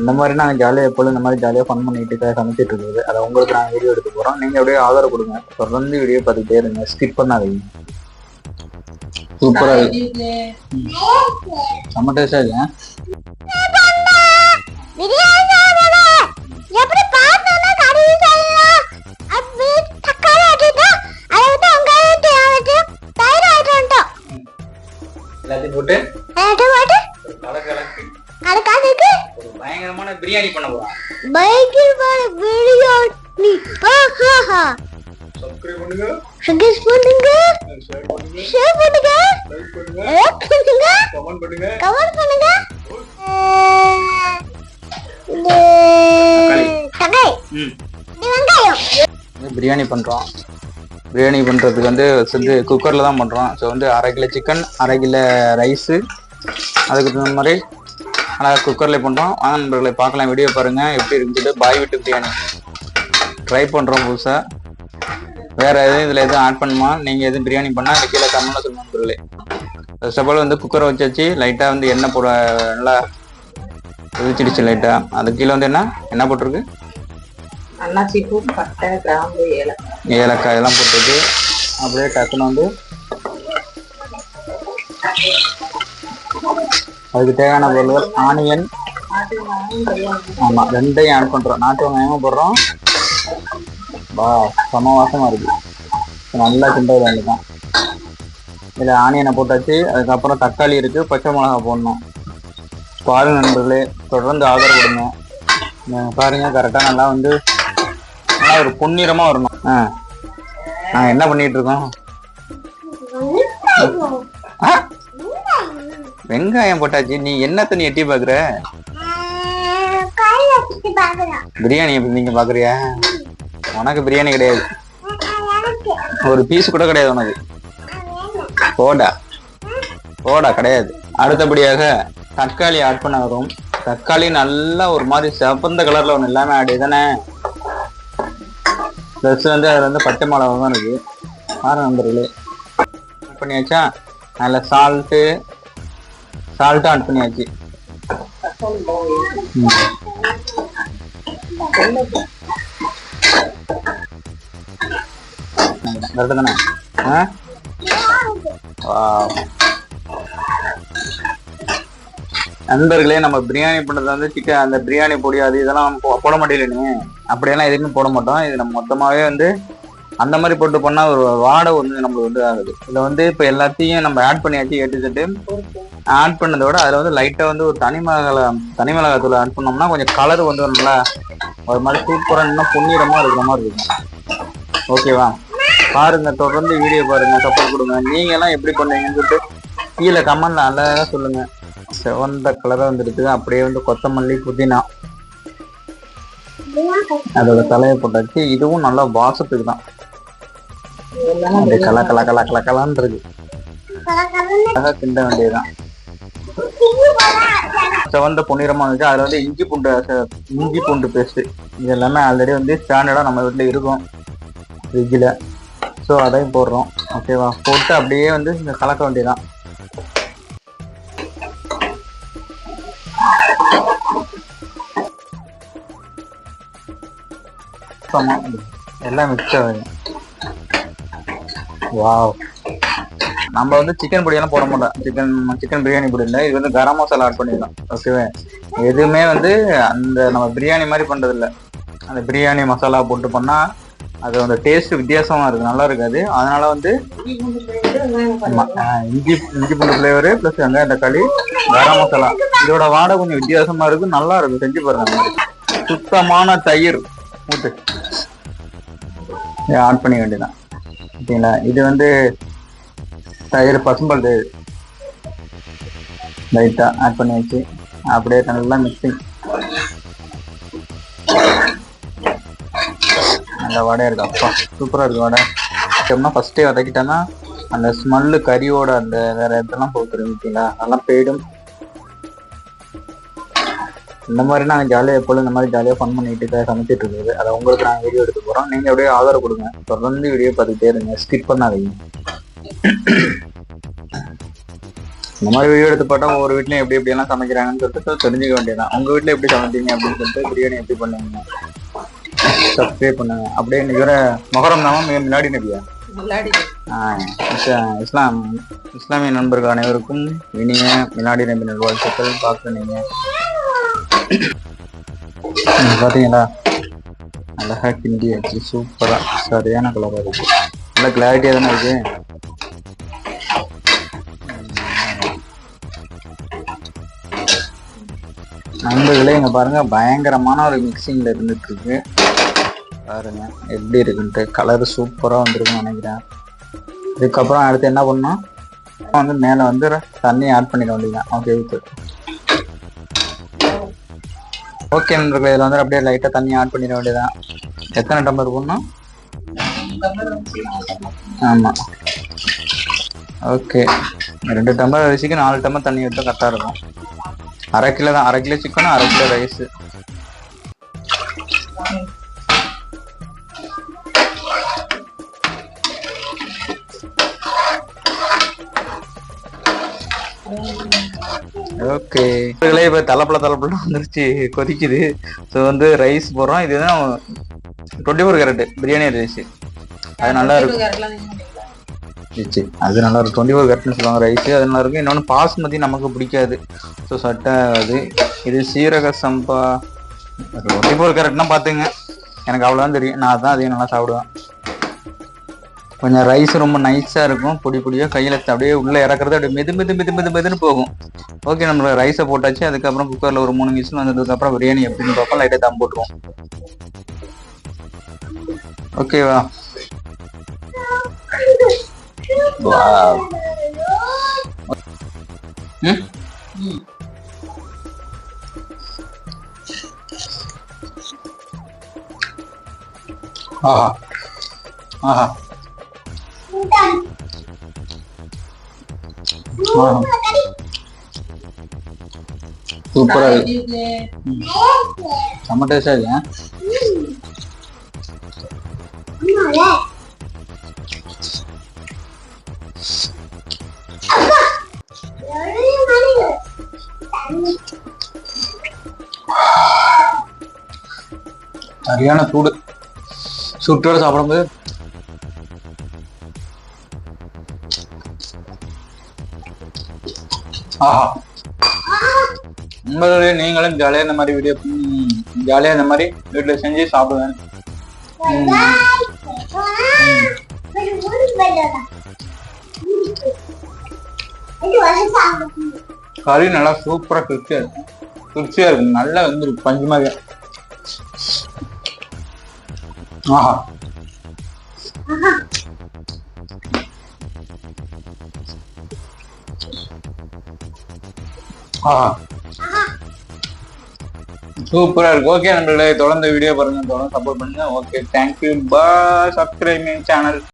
இந்த மாதிரி நாங்கள் ஜாலியாக எப்பொழுதும் இந்த மாதிரி ஜாலியாக ஃபன் பண்ணிட்டு சமைச்சிட்டு இருக்குது அதை உங்களுக்கு நாங்கள் வீடியோ எடுத்து போகிறோம் நீங்கள் அப்படியே ஆதரவு கொடுங்க. தொடர்ந்து வீடியோ பார்த்துக்கிட்டே இருங்க. ஸ்கிப் பண்ணாதீங்க. சூப்பராக இருக்கு. செம்ம டேஸ்டாக இல்லை அதுக்காக ஒரு பயங்கரமான பிரியாணி பண்ண போறோம். பயங்கரமான பிரியாணி. ஆஹா சப்ஸ்கிரைப் பண்ணுங்க. சங்கீஸ் பண்ணுங்க. ஷேர் பண்ணுங்க. ஷேர் பண்ணுங்க. லைக் பண்ணுங்க. லைக் பண்ணுங்க. கமெண்ட் பண்ணுங்க. கமெண்ட் பண்ணுங்க. இது தக்காளி. ம். இது வெங்காயம். வந்து பிரியாணி பண்ணுறோம் பிரியாணி பண்ணுறதுக்கு வந்து வந்து குக்கரில் தான் பண்ணுறோம் ஸோ வந்து அரை கிலோ சிக்கன் அரை கிலோ ரைஸு அதுக்கு தகுந்த மாதிரி அழகாக குக்கரில் பண்ணுறோம் வாங்க நண்பர்களை பார்க்கலாம். வீடியோ பாருங்கள் எப்படி இருக்குது பாய் விட்டு பிரியாணி. ட்ரை பண்ணுறோம் புதுசாக வேறு எதுவும் இதில் எதுவும் ஆட் பண்ணுமா நீங்கள் எதுவும் பிரியாணி பண்ணால் எனக்கு கீழே கமெண்ட்டில் சொல்லுங்க நண்பர்களே. ஃபர்ஸ்ட் ஆஃப் ஆல் வந்து குக்கரை வச்சாச்சு. லைட்டாக வந்து எண்ணெய் போட நல்லா கொதிச்சிடுச்சு லைட்டாக அது கீழே வந்து என்ன? என்ன போட்டிருக்கு? அன்னாச்சி பூ பட்டை கிராம்பு ஏலக்காய். ஏலக்காய் இதெல்லாம் போட்டுட்டு அப்படியே டக்குன்னு வந்து அதுக்கு தேவையான பொருள்கள் ஆனியன். ஆமாம் ரெண்டையும் ஆட் பண்ணுறோம் நாட்டு வெங்காயமும் போடுறோம்? வா சம வாசமாக இருக்கு. நல்லா கிண்டது வேண்டியதான் இதில் ஆனியனை போட்டாச்சு. அதுக்கப்புறம் தக்காளி இருக்குது பச்சை மிளகா போடணும். பாருங்க நண்பர்களே தொடர்ந்து ஆதரவு கொடுங்க. இங்க பாருங்க கரெக்டாக நல்லா வந்து நல்லா ஒரு பொன்னிறமாக வரணும். ஆ. நாங்கள் என்ன பண்ணிட்டு இருக்கோம்? ஆ? வெங்காயம் போட்டாச்சு. நீ என்ன தண்ணி எட்டி பாக்குற? பிரியாணி நீங்க பாக்குறியா? உனக்கு பிரியாணி கிடையாது. ஒரு பீஸ் கூட கிடையாது உனக்கு. போடா. போடா கிடையாது. அடுத்தபடியாக தக்காளி ஆட் பண்ண வரும். தக்காளி நல்லா ஒரு மாதிரி சிவந்த கலர்ல ஒன்று எல்லாமே ஆடு தானே ப்ளஸ் வந்து அதில் வந்து பச்சை மிளகா தான் இருக்கு. ஆறு நண்பர்களே. பண்ணியாச்சா? அதில் சால்ட்டு சால்ட்டும் ஆட் பண்ணியாச்சு கரெக்டு தானே ஆ? நண்பர்களே நம்ம பிரியாணி பண்றது வந்து சிக்கன் அந்த பிரியாணி பொடி அது இதெல்லாம் போ- போட மாட்டேங்குது அப்படியெல்லாம் எதுவுமே போட மாட்டோம். இது நம்ம மொத்தமாவே வந்து அந்த மாதிரி போட்டு பண்ணா ஒரு வாடை வந்து நம்மளுக்கு வந்து ஆகுது. இதுல வந்து இப்ப எல்லாத்தையும் நம்ம ஆட் பண்ணியாச்சு எடுத்துட்டு செட்டு ஆட் பண்ணதை விட அதில் வந்து லைட்டாக வந்து ஒரு தனி மிளகா தனி மிளகாய் ஆட் பண்ணோம்னா கொஞ்சம் கலர் வந்து நல்லா ஒரு மாதிரி சூப்பராக இன்னும் பொன்னிறமா இருக்கிற மாதிரி இருக்கும். ஓகேவா பாருங்க தொடர்ந்து வீடியோ பாருங்க சப்போர்ட் கொடுங்க. நீங்கெல்லாம் எப்படி பண்ணீங்கன்னு சொல்லிட்டு கீழே கமெண்ட்ல அழகாக சொல்லுங்க. செவந்த கலராக வந்துடுது அப்படியே வந்து கொத்தமல்லி புதினா. அதோட தலையை போட்டாச்சு. இதுவும் நல்லா வாசத்துக்கு தான். கலா கலா கலா கலா கலான்னு இருக்கு கிண்ட வேண்டியதுதான். செவந்த பொன்னிறமா இருந்துச்சு அதுல வந்து இஞ்சி பூண்டு இஞ்சி பூண்டு பேஸ்ட் இது எல்லாமே ஆல்ரெடி வந்து ஸ்டாண்டர்டா நம்ம வீட்டுல இருக்கும். ஃப்ரிட்ஜில் ஸோ அதையும் போடுறோம். ஓகேவா போட்டு அப்படியே வந்து இங்க கலக்க வேண்டியதான் எல்லாம் மிக்ஸ் ஆகும் வாவ் நம்ம வந்து சிக்கன் பொடியெல்லாம் போட மாட்டோம். சிக்கன் சிக்கன் பிரியாணி பொடி இல்லை. இது வந்து கரம் மசாலா ஆட் பண்ணிடலாம். ஓகேவே எதுவுமே வந்து அந்த நம்ம பிரியாணி மாதிரி பண்ணுறதில்ல அந்த பிரியாணி மசாலா போட்டு பண்ணால் அது அந்த டேஸ்ட் வித்தியாசமாக இருக்குது நல்லா இருக்காது. அதனால வந்து இஞ்சி இஞ்சி பூண்டு ஃப்ளேவரு ப்ளஸ் வெங்காயம் தக்காளி கரம் மசாலா இதோட வாடை கொஞ்சம் வித்தியாசமாக இருக்கும் நல்லா இருக்கும் செஞ்சு பாருங்க. சுத்தமான தயிர். ஊத்து. ஆட் பண்ணிக்க வேண்டியதான் ஓகேங்களா? இது வந்து தயிர் பசும்பால் தயிர் லைட்டா ஆட் பண்ணி வச்சு அப்படியே நல்லா மிக்சிங் நல்ல வடை இருக்கு. அப்பா சூப்பரா இருக்கு வடை. வச்சோம்னா ஃபர்ஸ்டே வதக்கிட்டோம்னா அந்த ஸ்மெல்லு கறியோட அந்த வேற இதெல்லாம் போட்டுரும் ஓகேங்களா அதெல்லாம் போயிடும். இந்த மாதிரி நாங்கள் ஜாலியாக எப்பொழுது இந்த மாதிரி ஜாலியாக ஃபன் பண்ணிட்டு சமைச்சிட்டு இருக்குது அதை உங்களுக்கு நாங்கள் வீடியோ எடுத்து போகிறோம் நீங்கள் அப்படியே ஆதரவு கொடுங்க. தொடர்ந்து வீடியோ பார்த்துக்கிட்டே இருங்க. ஸ்கிப் பண்ணாதீங்க. இந்த மாதிரி வீடியோ எடுத்து போட்டா ஒவ்வொரு வீட்லயும் எப்படி எப்படி எல்லாம் சமைக்கிறாங்கன்னு சொல்லிட்டு தெரிஞ்சுக்க வேண்டியதான் உங்க வீட்ல எப்படி சமைப்பீங்க அப்படின்னு சொல்லிட்டு பிரியாணி எப்படி பண்ணுவீங்க? சப்ஸ்கிரைப் பண்ணுங்க. அப்படியே இன்னைக்கு மொஹரம் நாம முன்னாடி நபியா? இஸ்லாம் இஸ்லாமிய நண்பர்கள் அனைவருக்கும் இனிய மினாடி நபி நல்வாழ்த்துக்கள் பார்க்க நீங்க இங்க பாத்தீங்களா? அழகா கிண்டி வச்சு சூப்பரா சரியான கலரா இருக்கு. நல்ல கிளாரிட்டியா தானே இருக்கு. நண்பர்களே இங்கே பாருங்க பயங்கரமான ஒரு மிக்சிங்ல இருந்துட்டு இருக்கு பாருங்க எப்படி இருக்குன்ட்டு கலர் சூப்பராக வந்துருக்குன்னு நினைக்கிறேன். இதுக்கப்புறம் அடுத்து என்ன பண்ணோம் வந்து மேலே வந்து தண்ணி ஆட் பண்ணிட வேண்டியதுதான். ஓகே வித்து ஓகே நண்பர்களே இதில் வந்து அப்படியே லைட்டாக தண்ணி ஆட் பண்ணிட வேண்டியதான் எத்தனை டம்ளர் போடணும்? ஆமாம் ஓகே ரெண்டு டம்ளர் அரிசிக்கு நாலு டம்ளர் தண்ணி ஊற்ற கரெக்டாக இருக்கும். அரை கிலோ தான் அரை கிலோ சிக்கனும் அரை கிலோ ரைஸ் ஓகே இப்ப தலைப்பல தலைப்பல வந்துருச்சு கொதிக்குது. ஸோ வந்து ரைஸ் போடுறோம். இதுதான் twenty four carat biryani rice அது நல்லா இருக்கும். ரிச்சு அது நல்லா இருக்கும். டுவெண்ட்டி ஃபோர் கட்னு சொல்லுவாங்க ரைஸ். அது நல்லா இருக்கும். இன்னொன்று பாஸ்மதி நமக்கு பிடிக்காது. ஸோ சட்டை அது. இது சீரக சம்பா. டுவெண்ட்டி ஃபோர் கேரட்னா பார்த்துங்க. எனக்கு அவ்வளோதான் தெரியும். நான் தான் அதையும் நல்லா சாப்பிடுவேன். கொஞ்சம் ரைஸ் ரொம்ப நைஸாக இருக்கும். பொடி பொடியாக கையில் அப்படியே உள்ளே இறக்குறது அப்படியே மெது மெது மெது மெது மெதுன்னு போகும். ஓகே நம்ம ரைஸை போட்டாச்சு. அதுக்கப்புறம் குக்கரில் ஒரு மூணு விசில் வந்ததுக்கப்புறம் பிரியாணி எப்படின்னு பார்ப்போம். லைட்டாக தம் போட்டுருவோம். ஓகேவா ஆஹா ஆஹா ஆஹா சூப்பரா இருக்கு செம்ம டேஸ்டா இருக்கு சரியான சூடு. சுட்டோட சாப்பிடும்போது. ஆஹா. உங்களுடைய நீங்களும் ஜாலியா இந்த மாதிரி வீடியோ ஜாலியா இந்த மாதிரி வீட்டுல செஞ்சு சாப்பிடுவேன். கறி நல்லா சூப்பரா கிருச்சியா இருக்கு. கிருச்சியா இருக்கு. நல்லா வந்து பஞ்சு மாதிரி ஆஹா. ஆஹா. சூப்பரா இருக்கு. ஓகே நண்பர்களே தொடர்ந்து வீடியோ பாருங்க. தொடர்ந்து சப்போர்ட் பண்ணுங்க. Okay thank you bye subscribing channel